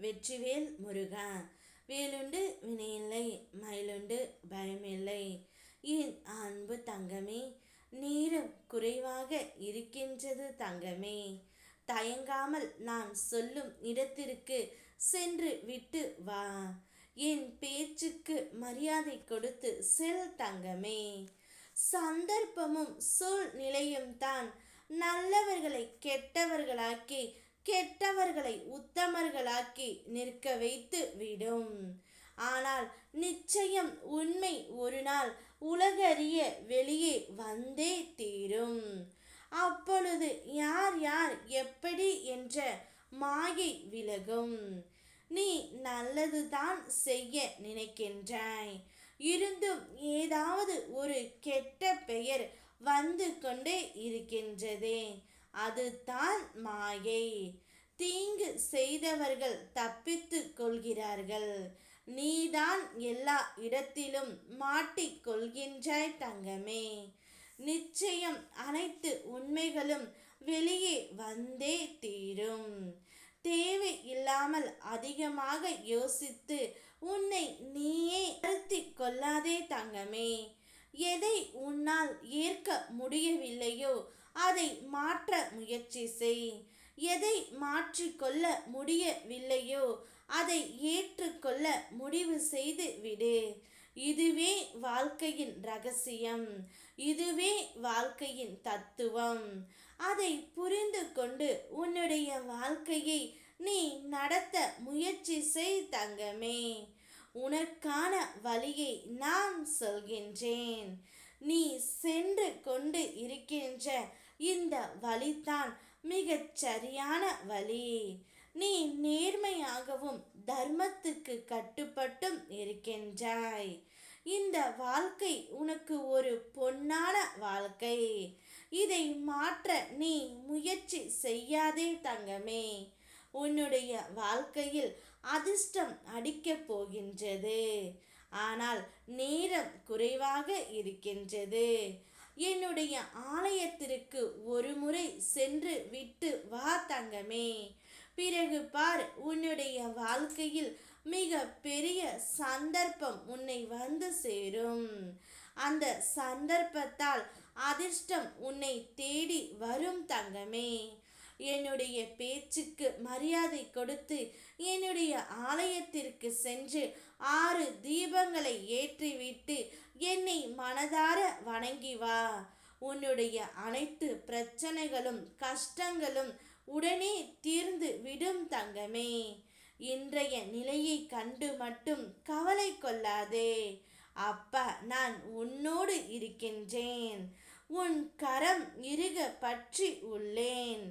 வெற்றிவேல் முருகா. வேலுண்டு வினையில்லை மயிலுண்டு பயமில்லை. என் அன்பு தங்கமே நேரம் குறைவாக இருக்கின்றது தங்கமே. தயங்காமல் நான் சொல்லும் இடத்திற்கு சென்று விட்டு வா. என் பேச்சுக்கு மரியாதை கொடுத்து செல் தங்கமே. சந்தர்ப்பமும் சூழ்நிலையும் தான் நல்லவர்களை கெட்டவர்களாக்கி கெட்டவர்களை உத்தமர்களாக்கி நிற்க வைத்து விடும். ஆனால் நிச்சயம் உண்மை ஒரு நாள் உலகறிய வெளியே வந்தே தீரும். அப்பொழுது யார் யார் எப்படி என்ற மாயை விலகும். நீ நல்லதுதான் செய்ய நினைக்கின்றாய். இருந்தும் ஏதாவது ஒரு கெட்ட பெயர் வந்து கொண்டே இருக்கின்றதே. அதுதான் மாயை. தீங்கு செய்தவர்கள் தப்பித்து கொள்கிறார்கள். நீதான் எல்லா இடத்திலும் மாட்டிக்கொள்கின்றாய் தங்கமே. நிச்சயம் அனைத்து உண்மைகளும் வெளியே வந்தே தீரும். தேவை இல்லாமல் அதிகமாக யோசித்து உன்னை நீயே வருத்தி கொள்ளாதே தங்கமே. எதை உன்னால் ஏற்க முடியவில்லையோ அதை மாற்ற முயற்சி செய். எதை மாற்றிக்கொள்ள முடியவில்லையோ அதை ஏற்றுக்கொள்ள முடிவு செய்து விடு. இதுவே வாழ்க்கையின் ரகசியம். இதுவே வாழ்க்கையின் தத்துவம். அதை புரிந்து கொண்டு உன்னுடைய வாழ்க்கையை நீ நடத்த முயற்சி செய் தங்கமே. உனக்கான வழியை நான் சொல்கின்றேன். நீ சென்று கொண்டு இருக்கின்ற இந்த வழிதான் மிகச் சரியான வழி. நீ நேர்மையாகவும் தர்மத்துக்கு கட்டுப்பட்டும் இருக்கின்றாய். இந்த வாழ்க்கை உனக்கு ஒரு பொன்னான வாழ்க்கை. இதை மாற்ற நீ முயற்சி செய்யாதே தங்கமே. உன்னுடைய வாழ்க்கையில் அதிர்ஷ்டம் அடிக்கப் போகின்றது. ஆனால் நேரம் குறைவாக இருக்கின்றது. என்னுடைய ஆலயத்திற்கு ஒரு முறை சென்று விட்டு வா தங்கமே. பிறகு பார் உன்னுடைய வாழ்க்கையில் மிக பெரிய சந்தர்ப்பம் உன்னை வந்து சேரும். அந்த சந்தர்ப்பத்தால் அதிர்ஷ்டம் உன்னை தேடி வரும் தங்கமே. என்னுடைய பேச்சுக்கு மரியாதை கொடுத்து என்னுடைய ஆலயத்திற்கு சென்று ஆறு தீபங்களை ஏற்றிவிட்டு என்னை மனதார வணங்கி வா. உன்னுடைய அனைத்து பிரச்சனைகளும் கஷ்டங்களும் உடனே தீர்ந்து விடும் தங்கமே. இன்றைய நிலையை கண்டு மட்டும் கவலை கொள்ளாதே. அப்பா நான் உன்னோடு இருக்கின்றேன். உன் கரம் இருக பற்றி உள்ளேன்.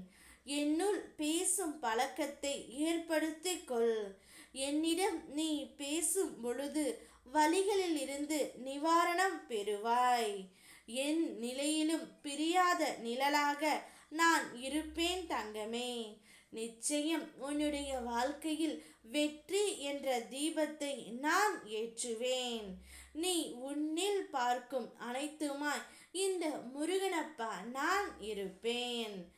என்னுள் பேசும் பழக்கத்தை ஏற்படுத்திக் கொள் என்னிடம் நீ பேசும் பொழுது வழிகளில் இருந்து நிவாரணம் பெறுவாய். என் நிலையிலும் பிரியாத நிழலாக நான் இருப்பேன் தங்கமே. நிச்சயம் உன்னுடைய வாழ்க்கையில் வெற்றி என்ற தீபத்தை நான் ஏற்றுவேன். நீ உன்னில் பார்க்கும் அனைத்துமாய் இந்த முருகனப்பா நான் இருப்பேன்.